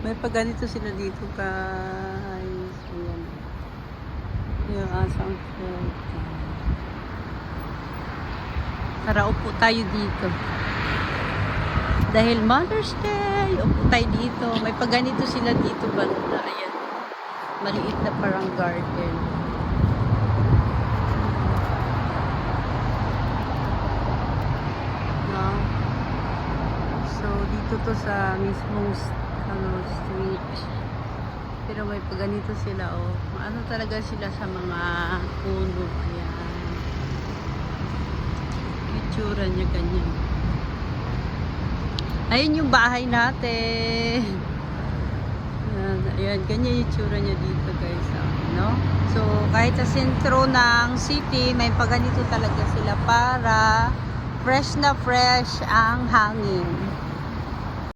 May pagganito sila dito guys. Ayan. Yung asang. Tara, upo tayo dito. Dahil Mother's Day, upo tayo dito. May pagganito sila dito banda. Ayan. Maliit na parang garden. No? So, dito to sa mismong s- ano, street. Pero may paganito sila, oh. Ano talaga sila sa mga puno. Ayan. Itsura niya ganyan. Ayun yung bahay natin. Ayan, ayan, ganyan yung itsura niya dito guys. ah, No? So, kahit sa sentro ng city, may paganito talaga sila para fresh na fresh ang hangin.